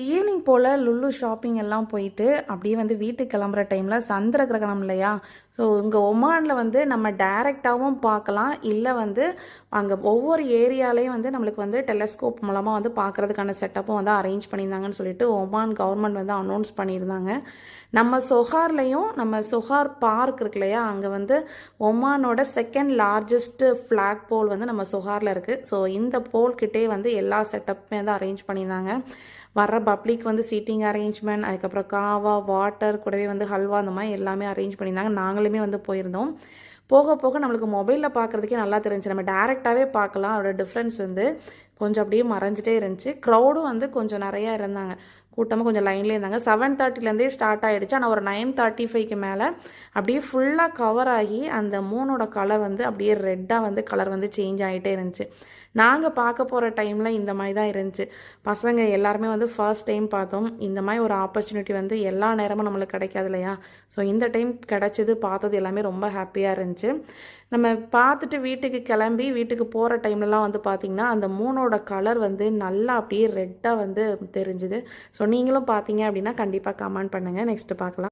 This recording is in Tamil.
ஈவினிங் போல் லுல்லு ஷாப்பிங் எல்லாம் போயிட்டு அப்படியே வந்து வீட்டுக்கு கிளம்புற டைமில் சந்திர கிரகணம் இல்லையா? ஸோ இங்கே ஒமானில் வந்து நம்ம டைரெக்டாகவும் பார்க்கலாம். இல்லை வந்து அங்கே ஒவ்வொரு ஏரியாலையும் வந்து நம்மளுக்கு வந்து டெலஸ்கோப் மூலமாக வந்து பார்க்குறதுக்கான செட்டப்பும் வந்து அரேஞ்ச் பண்ணியிருந்தாங்கன்னு சொல்லிட்டு ஒமான் கவர்மெண்ட் வந்து அனௌன்ஸ் பண்ணியிருந்தாங்க. நம்ம சொஹார்லேயும் நம்ம சொஹார் பார்க் இருக்கு இல்லையா? அங்கே வந்து ஒமானோட செகண்ட் லார்ஜஸ்ட் ஃப்ளாக் போல் வந்து நம்ம சொஹாரில் இருக்குது ஸோ இந்த போல்கிட்டே வந்து எல்லா செட்டப்புமே வந்து அரேஞ்ச் பண்ணியிருந்தாங்க. வர்ற பப்ளிக் வந்து சீட்டிங் அரேஞ்ச்மெண்ட் அதுக்கப்புறம் காவா வாட்டர் கூடவே வந்து ஹல்வா அந்த மாதிரி எல்லாமே அரேஞ்ச் பண்ணியிருந்தாங்க. நாங்களுமே வந்து போயிருந்தோம். போக போக நம்மளுக்கு மொபைலில் பார்க்குறதுக்கே நல்லா தெரிஞ்சு நம்ம டேரெக்டாகவே பார்க்கலாம் அதோட டிஃப்ரென்ஸ் வந்து கொஞ்சம் அப்படியே மறைஞ்சிட்டே இருந்துச்சு. க்ரௌடும் வந்து கொஞ்சம் நிறையா இருந்தாங்க. கூட்டமாக கொஞ்சம் லைன்லேயே இருந்தாங்க. செவன் தேர்ட்டிலேருந்தே ஸ்டார்ட் ஆகிடுச்சு ஆனால் ஒரு நைன் தேர்ட்டி ஃபைவ்க்கு மேலே அப்படியே ஃபுல்லாக கவர் ஆகி அந்த மூனோட கலர் வந்து அப்படியே ரெட்டாக வந்து கலர் வந்து சேஞ்ச் ஆகிட்டே இருந்துச்சு. நாங்கள் பார்க்க போகிற டைமில் இந்த மாதிரி தான் இருந்துச்சு. பசங்க எல்லாருமே வந்து ஃபர்ஸ்ட் டைம் பார்த்தோம். இந்த மாதிரி ஒரு ஆப்பர்ச்சுனிட்டி வந்து எல்லா நேரமும் நம்மளுக்கு கிடைக்காது இல்லையா? ஸோ இந்த டைம் கிடச்சது பார்த்தது எல்லாமே ரொம்ப ஹாப்பியாக இருந்துச்சு. இருந்துச்சு. நம்ம பார்த்துட்டு வீட்டுக்கு கிளம்பி வீட்டுக்கு போகிற டைம்லலாம் வந்து பார்த்திங்கன்னா அந்த மூனோட கலர் வந்து நல்லா அப்படியே ரெட்டாக வந்து தெரிஞ்சுது. ஸோ நீங்களும் பார்த்தீங்க அப்படின்னா கண்டிப்பாக கமெண்ட் பண்ணுங்கள் நெக்ஸ்ட்டு பார்க்கலாம்.